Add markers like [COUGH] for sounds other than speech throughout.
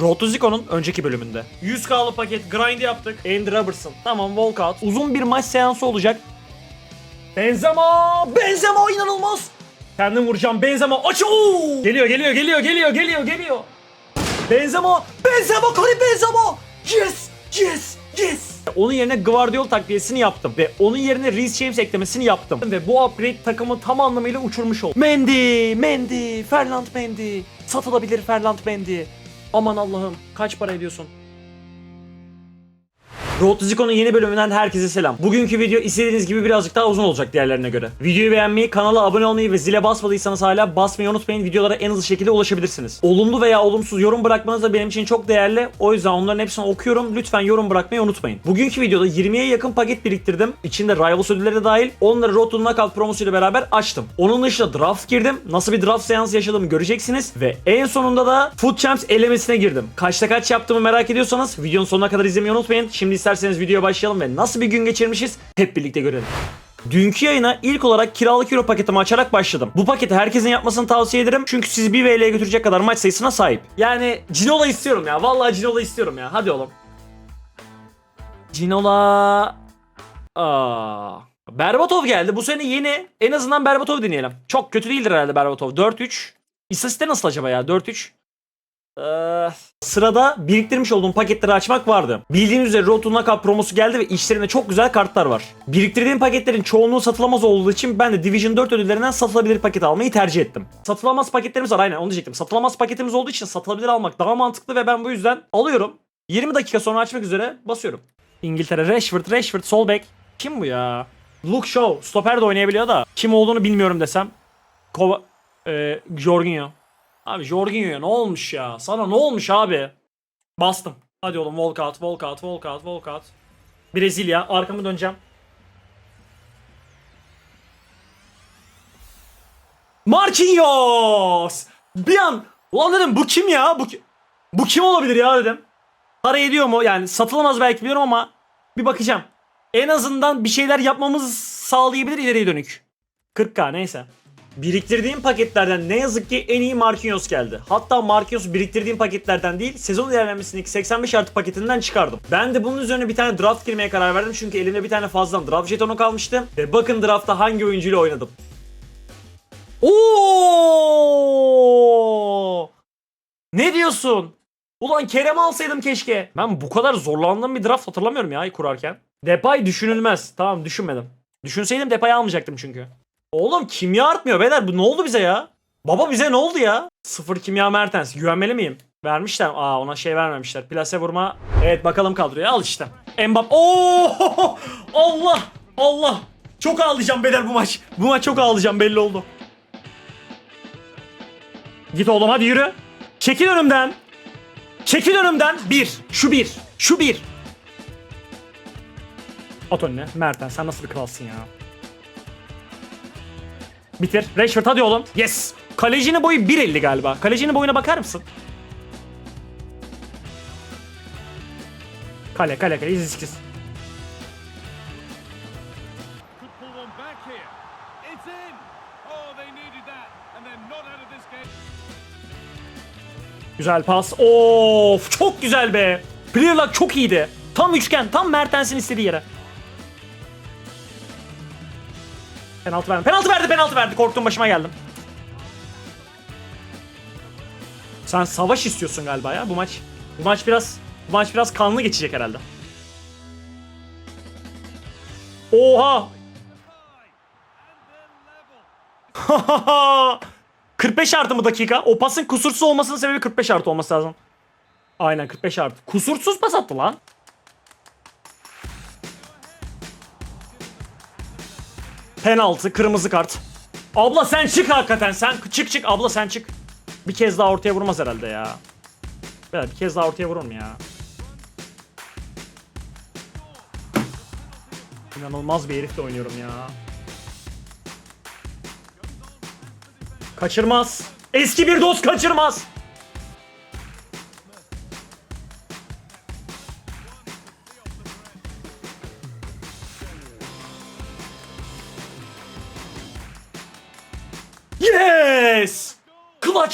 Road to Zico'nun önceki bölümünde. 100k'lı paket grind yaptık. Andy Robertson. Tamam walkout. Uzun bir maç seansı olacak. Benzema! Benzema inanılmaz! Kendim vuracağım. Benzema aç. Geliyor geliyor geliyor geliyor geliyor geliyor. Benzema! Benzema! Karim Benzema! Yes! Yes! Yes! Onun yerine Guardiola takviyesini yaptım ve onun yerine Reece James eklemesini yaptım ve bu upgrade takımı tam anlamıyla uçurmuş oldu. Mendy, Mendy, Ferland Mendy, satılabilir Ferland Mendy. Aman Allah'ım kaç para ediyorsun? Road to Zico'nun yeni bölümünden herkese selam. Bugünkü video istediğiniz gibi birazcık daha uzun olacak diğerlerine göre. Videoyu beğenmeyi, kanala abone olmayı ve zile basmadıysanız hala basmayı unutmayın. Videolara en hızlı şekilde ulaşabilirsiniz. Olumlu veya olumsuz yorum bırakmanız da benim için çok değerli. O yüzden onların hepsini okuyorum. Lütfen yorum bırakmayı unutmayın. Bugünkü videoda 20'ye yakın paket biriktirdim. İçinde Rivals ödülleri de dahil. Onları Road to Knockout promosuyla beraber açtım. Onun dışında draft girdim. Nasıl bir draft seansı yaşadığımı göreceksiniz. Ve en sonunda da Food Champs elemesine girdim. Kaçta kaç yaptığımı merak ediyorsanız videonun sonuna kadar izlemeyi unutmayın. Şimdi isterseniz videoya başlayalım ve nasıl bir gün geçirmişiz hep birlikte görelim. Dünkü yayına ilk olarak kiralık euro paketimi açarak başladım. Bu paketi herkesin yapmasını tavsiye ederim çünkü sizi bir VL'ye götürecek kadar maç sayısına sahip. Yani Cinola istiyorum ya. Vallahi Cinola istiyorum ya. Hadi oğlum. Cinola... Aa. Berbatov geldi. Bu sene yeni. En azından Berbatov deneyelim. Çok kötü değildir herhalde Berbatov. 4-3. İstatistikte nasıl acaba ya? 4-3. Ee, sırada biriktirmiş olduğum paketleri açmak vardı. Bildiğiniz üzere Road to Knockout promosu geldi ve içlerinde çok güzel kartlar var. Biriktirdiğim paketlerin çoğunluğu satılamaz olduğu için ben de Division 4 ödüllerinden satılabilir paket almayı tercih ettim. Satılamaz paketlerimiz var aynen onu diyecektim. Satılamaz paketimiz olduğu için satılabilir almak daha mantıklı ve ben bu yüzden alıyorum. 20 dakika sonra açmak üzere basıyorum. İngiltere Rashford, Rashford, sol bek. Kim bu ya? Luke Shaw, stoper de oynayabiliyor da. Kim olduğunu bilmiyorum desem. Kova... Ee, Jorginho. Abi Jorginho'ya ne olmuş ya? Sana ne olmuş abi? Bastım. Hadi oğlum walkout, walkout, walkout, walkout. Brezilya. Arkamı döneceğim. Marquinhos! Bir an ulan dedim bu kim ya? Bu, bu kim olabilir ya dedim. Para ediyor mu? Yani satılamaz belki biliyorum ama bir bakacağım. En azından bir şeyler yapmamız sağlayabilir ileriye dönük. 40k neyse. Biriktirdiğim paketlerden ne yazık ki en iyi Marquinhos geldi. Hatta Marquinhos biriktirdiğim paketlerden değil sezon ilerlemesindeki 85 artı paketinden çıkardım. Ben de bunun üzerine bir tane draft girmeye karar verdim çünkü elimde bir tane fazladan draft jetonu kalmıştı. Ve bakın draftta hangi oyuncuyla oynadım. Oo! Ne diyorsun? Ulan Kerem alsaydım keşke. Ben bu kadar zorlandığım bir draft hatırlamıyorum ya kurarken. Depay düşünülmez. Tamam düşünmedim. Düşünseydim Depay almayacaktım çünkü. Oğlum kimya artmıyor beyler. Bu ne oldu bize ya? Baba bize ne oldu ya? Sıfır kimya Mertens. Güvenmeli miyim? Vermişler. Aa ona şey vermemişler. Plase vurma. Evet bakalım kadroya. Al işte. Mbappe. Oo! [LAUGHS] Allah! Allah! Çok ağlayacağım beyler bu maç. Bu maç çok ağlayacağım belli oldu. Git oğlum hadi yürü. Çekil önümden. Çekil önümden. Bir. Şu bir. Şu bir. At önüne. Mertens sen nasıl bir kralsın ya. Bitir. Rashford hadi oğlum. Yes. Kalecinin boyu 1.50 galiba. Kalecinin boyuna bakar mısın? Kale kale kale izsiz. Güzel pas. Of çok güzel be. Player luck çok iyiydi. Tam üçgen. Tam Mertens'in istediği yere. Penaltı verdi. Penaltı verdi, penaltı verdi. Korktum başıma geldim. Sen savaş istiyorsun galiba ya bu maç. Bu maç biraz bu maç biraz kanlı geçecek herhalde. Oha! [LAUGHS] 45 artı mı dakika? O pasın kusursuz olmasının sebebi 45 artı olması lazım. Aynen 45 artı. Kusursuz pas attı lan. Penaltı, kırmızı kart. Abla sen çık hakikaten. Sen çık çık abla sen çık. Bir kez daha ortaya vurmaz herhalde ya. Bir kez daha ortaya vurur mu ya? İnanılmaz bir herifle oynuyorum ya. Kaçırmaz. Eski bir dost kaçırmaz.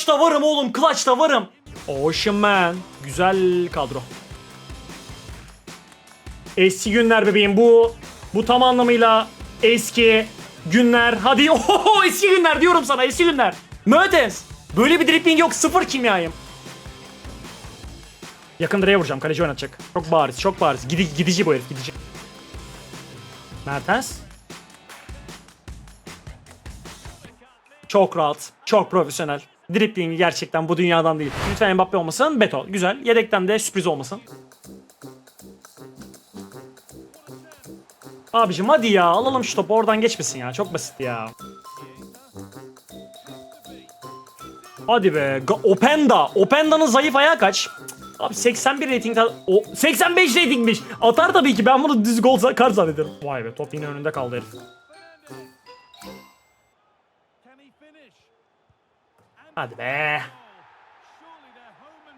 Clutch'ta varım oğlum, clutch'ta varım. Ocean Man. Güzel kadro. Eski günler bebeğim bu. Bu tam anlamıyla eski günler. Hadi [LAUGHS] oho eski günler diyorum sana eski günler. Mötes. Böyle bir dribbling yok sıfır kimyayım. Yakın direğe vuracağım kaleci oynatacak. Çok bariz çok bariz. Gidi, gidici bu herif gidici. Mertens. Çok rahat. Çok profesyonel. Driblingi gerçekten bu dünyadan değil. Lütfen Mbappe olmasın. Beto. Güzel. Yedekten de sürpriz olmasın. Abicim hadi ya alalım şu topu oradan geçmesin ya. Çok basit ya. Hadi be. Openda. Openda'nın zayıf ayağı kaç? Abi 81 rating o 85 ratingmiş. Atar tabii ki. Ben bunu düz gol kar zannederim. Vay be top yine önünde kaldı herif. Hadi be.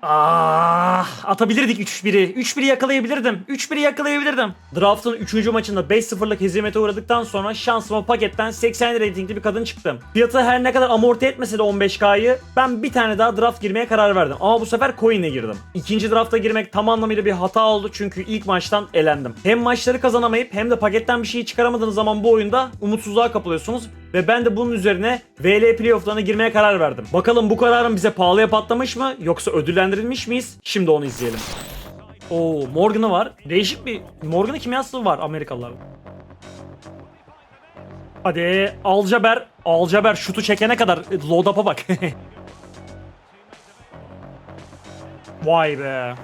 Ah, atabilirdik 3-1'i. 3-1'i yakalayabilirdim. 3-1'i yakalayabilirdim. Draft'ın 3. maçında 5-0'lık hezimete uğradıktan sonra şansıma paketten 80 ratingli bir kadın çıktım. Fiyatı her ne kadar amorti etmese de 15K'yı ben bir tane daha draft girmeye karar verdim. Ama bu sefer coin'e girdim. İkinci drafta girmek tam anlamıyla bir hata oldu çünkü ilk maçtan elendim. Hem maçları kazanamayıp hem de paketten bir şey çıkaramadığınız zaman bu oyunda umutsuzluğa kapılıyorsunuz. Ve ben de bunun üzerine VL playoff'larına girmeye karar verdim. Bakalım bu kararım bize pahalıya patlamış mı yoksa ödüllendirilmiş miyiz? Şimdi onu izleyelim. Oo Morgan'ı var. Değişik bir Morgan'ı kimyası var Amerikalıların. Hadi Alcaber. Alcaber şutu çekene kadar load up'a bak. [LAUGHS] Vay be.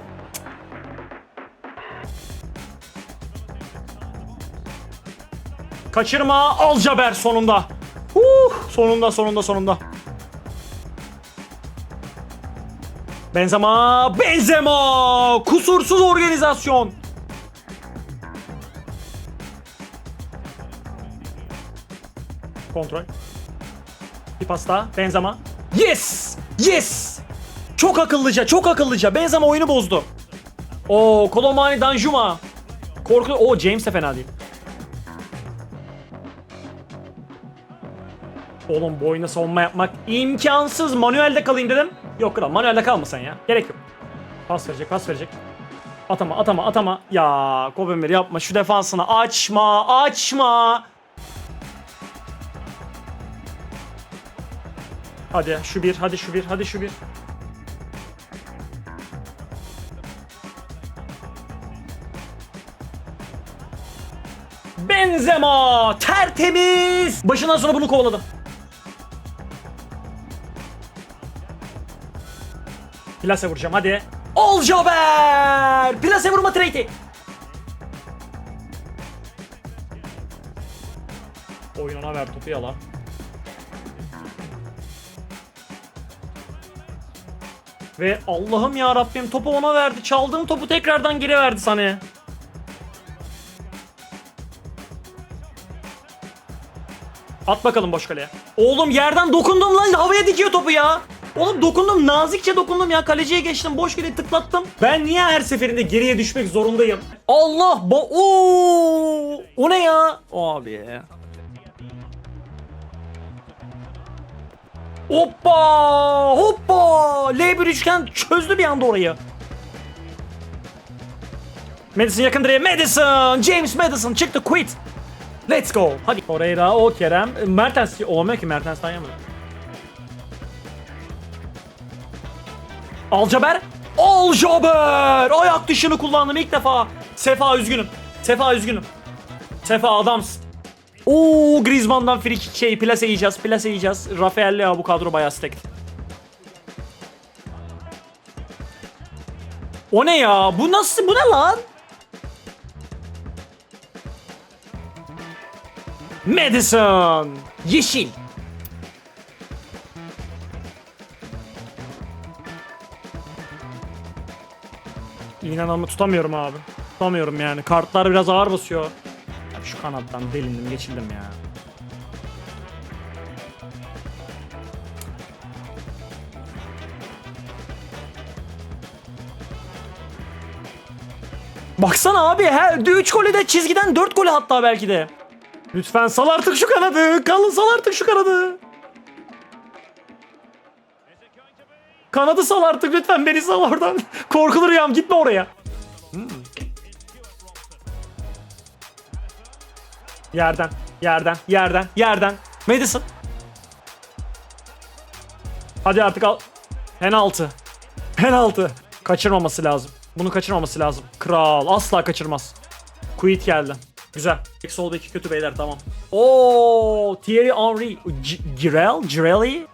Kaçırma Alcaber sonunda. Sonunda sonunda sonunda. Benzema, Benzema! Kusursuz organizasyon. Kontrol. Bir pas daha. Benzema. Yes! Yes! Çok akıllıca, çok akıllıca. Benzema oyunu bozdu. Oo, Kolomani Danjuma. Korku... O James de fena değil. Oğlum bu oyuna savunma yapmak imkansız. Manuelde kalayım dedim. Yok kral manuelde kalma sen ya. Gerek yok. Pas verecek pas verecek. Atama atama atama. Ya Kobemir yapma şu defansını açma açma. Hadi şu bir hadi şu bir hadi şu bir. Benzema tertemiz. Başından sonra bunu kovaladım. Plase vuracağım hadi. Oljober! Plase vurma trade'i. Oyun ona ver topu yala. Ve Allah'ım ya Rabbim topu ona verdi. Çaldığım topu tekrardan geri verdi sana. At bakalım boş kaleye. Oğlum yerden dokundum lan havaya dikiyor topu ya. Oğlum dokundum nazikçe dokundum ya kaleciye geçtim boş kaleye tıklattım. Ben niye her seferinde geriye düşmek zorundayım? Allah bo Oo! O ne ya? Abi. Hoppa! Hoppa! L1 üçgen çözdü bir anda orayı. Madison yakın direğe. Madison! James Madison çıktı quit. Let's go. Hadi. Torreira, o Kerem. Mertens olmuyor ki Mertens dayanamadı. Alcaber. Alcaber! Ayak dışını kullandım ilk defa. Sefa üzgünüm. Sefa üzgünüm. Sefa adamsın. Oo Griezmann'dan free kick şey plase yiyeceğiz. Plase yiyeceğiz. Rafael Leao bu kadro bayağı stacked. O ne ya? Bu nasıl? Bu ne lan? Madison. Yeşil. İnanamı tutamıyorum abi. Tutamıyorum yani. Kartlar biraz ağır basıyor. Abi şu kanattan delindim geçildim ya. Baksana abi her 3 golü de çizgiden 4 golü hatta belki de. Lütfen sal artık şu kanadı. Kalın sal artık şu kanadı. Kanadı sal artık lütfen beni sal oradan. [LAUGHS] Korkulu rüyam gitme oraya. Hmm. Yerden, yerden, yerden, yerden. Madison. Hadi artık al. Penaltı. Penaltı. Kaçırmaması lazım. Bunu kaçırmaması lazım. Kral asla kaçırmaz. Quit geldi. Güzel. Sol beki kötü beyler tamam. Oo, Thierry Henry. Girel? Girelli?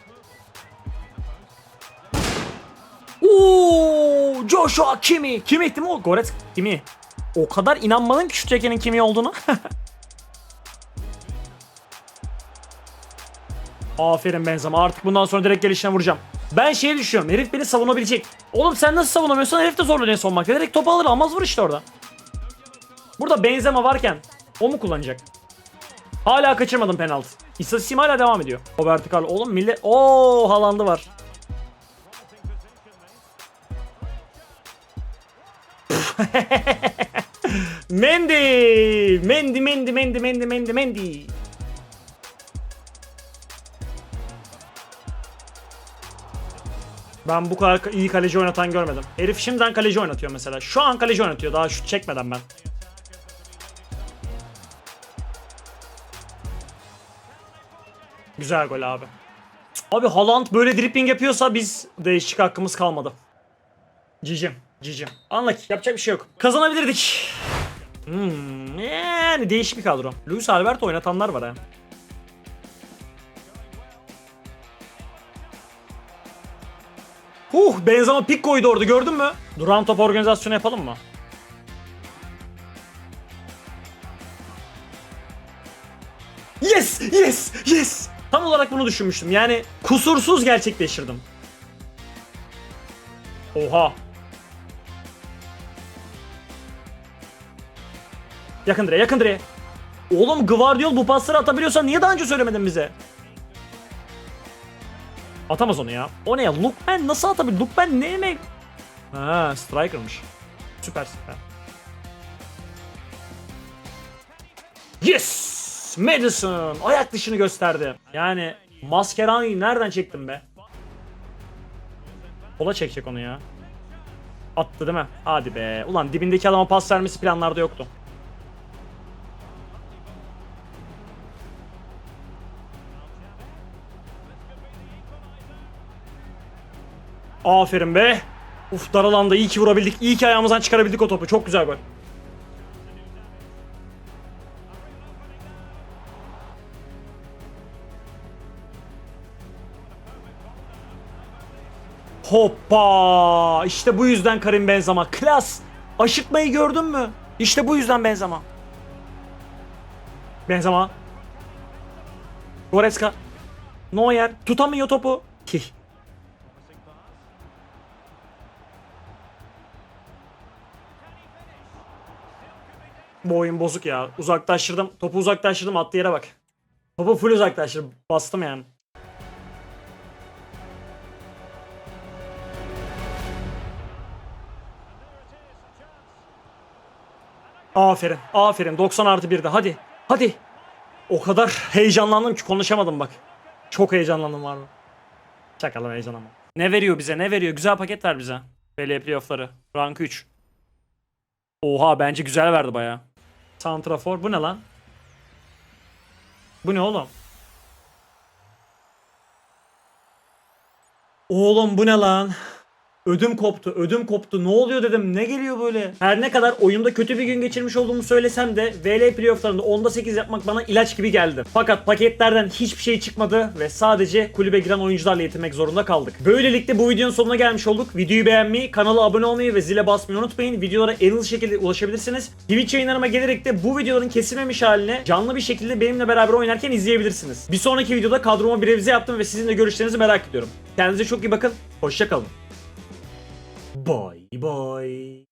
Joshua Kimi. Kimi değil mi o? Goretz Kimi. O kadar inanmadım ki şu tekenin Kimi olduğunu. [LAUGHS] Aferin Benzema. Artık bundan sonra direkt gelişine vuracağım. Ben şeyi düşünüyorum. Herif beni savunabilecek. Oğlum sen nasıl savunamıyorsan herif de zorlanıyor savunmakta. Direkt topu alır almaz vur işte orada. Burada Benzema varken o mu kullanacak? Hala kaçırmadım penaltı. İstatistiğim hala devam ediyor. Roberto Carlos. Oğlum millet... Oo Haaland'ı var. [LAUGHS] Mendy! Mendy, Mendy, Mendy, Mendy, Mendy, Mendy. Ben bu kadar iyi kaleci oynatan görmedim. Herif şimdiden kaleci oynatıyor mesela. Şu an kaleci oynatıyor daha şut çekmeden ben. Güzel gol abi. Abi Haaland böyle dripping yapıyorsa biz değişik hakkımız kalmadı. Cicim, cicim. Anlak, yapacak bir şey yok. Kazanabilirdik. Hmm, yani değişik bir kadro. Luis Alberto oynatanlar var ha. Huh Benzema pik koydu orada gördün mü? Duran top organizasyonu yapalım mı? Yes! Yes! Yes! Tam olarak bunu düşünmüştüm. Yani kusursuz gerçekleştirdim. Oha. Yakın direğe, yakın direğe. Oğlum Gvardiol bu pasları atabiliyorsan niye daha önce söylemedin bize? Atamaz onu ya. O ne ya? Lookman nasıl atabilir? Lookman ne demek? Ha, striker'mış. Süper süper. Yes! Madison ayak dışını gösterdi. Yani Mascherano'yu nereden çektim be? Kola çekecek onu ya. Attı değil mi? Hadi be. Ulan dibindeki adama pas vermesi planlarda yoktu. Aferin be. Uf dar alanda iyi ki vurabildik. İyi ki ayağımızdan çıkarabildik o topu. Çok güzel gol. Hoppa! İşte bu yüzden Karim Benzema. Klas! Aşıtmayı gördün mü? İşte bu yüzden Benzema. Benzema. Goretzka. Neuer. Tutamıyor topu. Tih. Bu oyun bozuk ya. Uzaklaştırdım. Topu uzaklaştırdım. Attığı yere bak. Topu full uzaklaştırdım. Bastım yani. Aferin. Aferin. 90 artı 1'de. Hadi. Hadi. O kadar heyecanlandım ki konuşamadım bak. Çok heyecanlandım var mı? Çakalım heyecan ama. Ne veriyor bize? Ne veriyor? Güzel paket ver bize. BL playoff'ları. Rank 3. Oha bence güzel verdi baya. Santrafor bu ne lan? Bu ne oğlum? Oğlum bu ne lan? Ödüm koptu, ödüm koptu. Ne oluyor dedim. Ne geliyor böyle? Her ne kadar oyunda kötü bir gün geçirmiş olduğumu söylesem de VL playofflarında 10'da 8 yapmak bana ilaç gibi geldi. Fakat paketlerden hiçbir şey çıkmadı ve sadece kulübe giren oyuncularla yetinmek zorunda kaldık. Böylelikle bu videonun sonuna gelmiş olduk. Videoyu beğenmeyi, kanala abone olmayı ve zile basmayı unutmayın. Videolara en hızlı şekilde ulaşabilirsiniz. Twitch yayınlarıma gelerek de bu videoların kesilmemiş haline canlı bir şekilde benimle beraber oynarken izleyebilirsiniz. Bir sonraki videoda kadroma bir revize yaptım ve sizin de görüşlerinizi merak ediyorum. Kendinize çok iyi bakın. Hoşçakalın. Bye bye.